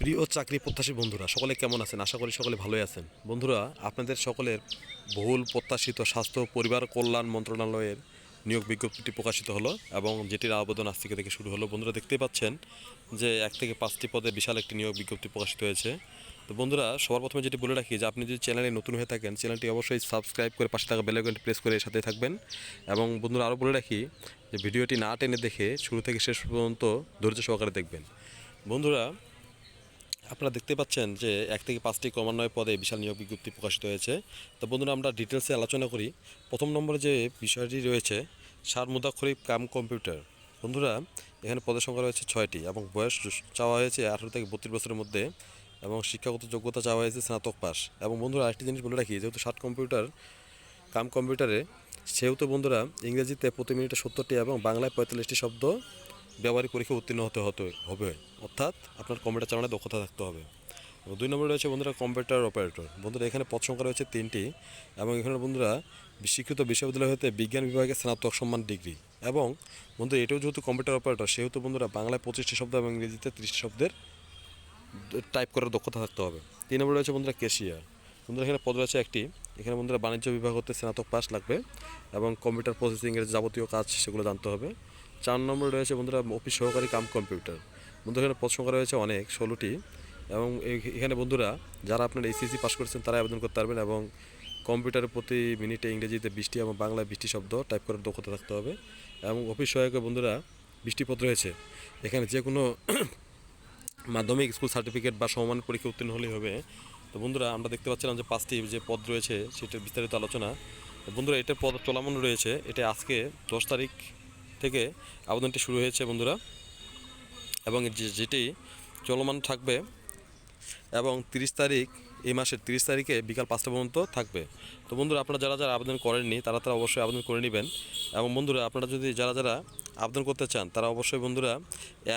প্রিয় চাকরি প্রত্যাশী বন্ধুরা, সকলে কেমন আছেন? আশা করি সকলে ভালোই আছেন। বন্ধুরা, আপনাদের সকলের বহুল প্রত্যাশিত স্বাস্থ্য, পরিবার কল্যাণ মন্ত্রণালয়ের নিয়োগ বিজ্ঞপ্তিটি প্রকাশিত হলো এবং যেটির আবেদন আজ থেকে থেকে শুরু হলো। বন্ধুরা, দেখতেই পাচ্ছেন যে এক থেকে পাঁচটি পদে বিশাল একটি নিয়োগ বিজ্ঞপ্তি প্রকাশিত হয়েছে। তো বন্ধুরা, সবার প্রথমে যেটি বলে রাখি যে, আপনি যদি চ্যানেলে নতুন হয়ে থাকেন, চ্যানেলটি অবশ্যই সাবস্ক্রাইব করে পাশে থাকা বেলাইকনটি প্রেস করে সাথে থাকবেন। এবং বন্ধুরা, আরও বলে রাখি যে, ভিডিওটি না টেনে দেখে শুরু থেকে শেষ পর্যন্ত ধৈর্য সহকারে দেখবেন। বন্ধুরা আপনারা দেখতে পাচ্ছেন যে এক থেকে পাঁচটি ক্রমান্বয় পদে বিশাল নিয়োগ বিজ্ঞপ্তি প্রকাশিত হয়েছে। তো বন্ধুরা, আমরা ডিটেলসে আলোচনা করি। প্রথম নম্বরে যে বিষয়টি রয়েছে সার মুদাক্ষরিক কাম কম্পিউটার। বন্ধুরা, এখানে পদের সংখ্যা রয়েছে ছয়টি এবং বয়স চাওয়া হয়েছে আঠারো থেকে বত্রিশ বছরের মধ্যে এবং শিক্ষাগত যোগ্যতা চাওয়া হয়েছে স্নাতক পাস এবং বন্ধুরা, আরেকটি জিনিস বলে রাখি, যেহেতু ষাট কম্পিউটার, কাম কম্পিউটারে, সেহেতু বন্ধুরা, ইংরেজিতে প্রতি মিনিটে সত্তরটি এবং বাংলায় পঁয়তাল্লিশটি শব্দ ব্যবহারিক পরীক্ষা উত্তীর্ণ হতে হতে হবে। অর্থাৎ আপনার কম্পিউটার চালানোর দক্ষতা থাকতে হবে। এবং দুই নম্বরে রয়েছে বন্ধুরা কম্পিউটার অপারেটর। বন্ধুরা এখানে পদ সংখ্যা রয়েছে তিনটি এবং এখানে বন্ধুরা স্বীকৃত বিশ্ববিদ্যালয় হতে বিজ্ঞান বিভাগে স্নাতক সম্মান ডিগ্রি। এবং বন্ধুরা এটাও যেহেতু কম্পিউটার অপারেটর, সেহেতু বন্ধুরা বাংলায় পঁচিশটি শব্দ এবং ইংরেজিতে ত্রিশটি শব্দের টাইপ করার দক্ষতা থাকতে হবে। তিন নম্বরে রয়েছে বন্ধুরা কেশিয়ার বন্ধুরা এখানে পদ রয়েছে একটি। এখানে বন্ধুরা বাণিজ্য বিভাগ হতে স্নাতক পাস লাগবে এবং কম্পিউটার প্রসেসিংয়ের যাবতীয় কাজ সেগুলো জানতে হবে। চার নম্বরে রয়েছে বন্ধুরা অফিস সহকারী কাম কম্পিউটার। বন্ধুরা এখানে পদ সংখ্যা রয়েছে অনেক, ষোলোটি। এবং এখানে বন্ধুরা যারা আপনার এইচএসসি পাস করেছেন তারা আবেদন করতে পারবেন এবং কম্পিউটারের প্রতি মিনিটে ইংরেজিতে বৃষ্টি এবং বাংলায় বৃষ্টি শব্দ টাইপ করার দক্ষতা থাকতে হবে। এবং অফিস সহায়ক বন্ধুরা বৃষ্টি পদ রয়েছে। এখানে যে কোনো মাধ্যমিক স্কুল সার্টিফিকেট বা সমমান পরীক্ষা উত্তীর্ণ হলেই হবে। তো বন্ধুরা আমরা দেখতে পাচ্ছিলাম যে পাঁচটি যে পদ রয়েছে সেটার বিস্তারিত আলোচনা। বন্ধুরা এটার পদ চলমান রয়েছে। এটা আজকে দশ তারিখ থেকে আবেদনটি শুরু হয়েছে, বন্ধুরা। এবং যেটি চলমান থাকবে এবং তিরিশ তারিখ, এই মাসের তিরিশ তারিখে বিকাল পাঁচটা পর্যন্ত থাকবে। তো বন্ধুরা, আপনারা যারা যারা আবেদন করেননি, তারা তারা অবশ্যই আবেদন করে নেবেন। এবং বন্ধুরা, আপনারা যদি যারা যারা আবেদন করতে চান, তারা অবশ্যই বন্ধুরা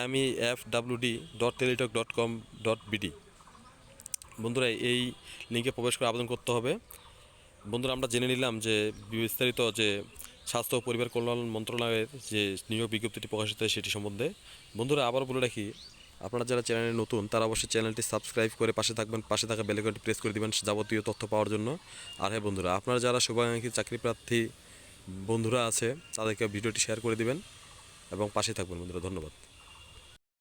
M E F D dot Teletalk dot com dot BD বন্ধুরা, এই লিঙ্কে প্রবেশ করে আবেদন করতে হবে। বন্ধুরা, আমরা জেনে নিলাম যে বিস্তারিত যে স্বাস্থ্য ও পরিবার কল্যাণ মন্ত্রণালয়ের যে নিয়োগ বিজ্ঞপ্তিটি প্রকাশিত হয় সেটি সম্বন্ধে। বন্ধুরা আবার বলে রাখি, আপনারা যারা চ্যানেলে নতুন, তারা অবশ্যই চ্যানেলটি সাবস্ক্রাইব করে পাশে থাকবেন, পাশে থাকা বেলেকনটি প্রেস করে দেবেন যাবতীয় তথ্য পাওয়ার জন্য। আর হ্যাঁ বন্ধুরা, আপনারা যারা শুভাকাঙ্ক্ষী চাকরি প্রার্থী বন্ধুরা আছে তাদেরকে ভিডিওটি শেয়ার করে দিবেন এবং পাশে থাকবেন বন্ধুরা, ধন্যবাদ।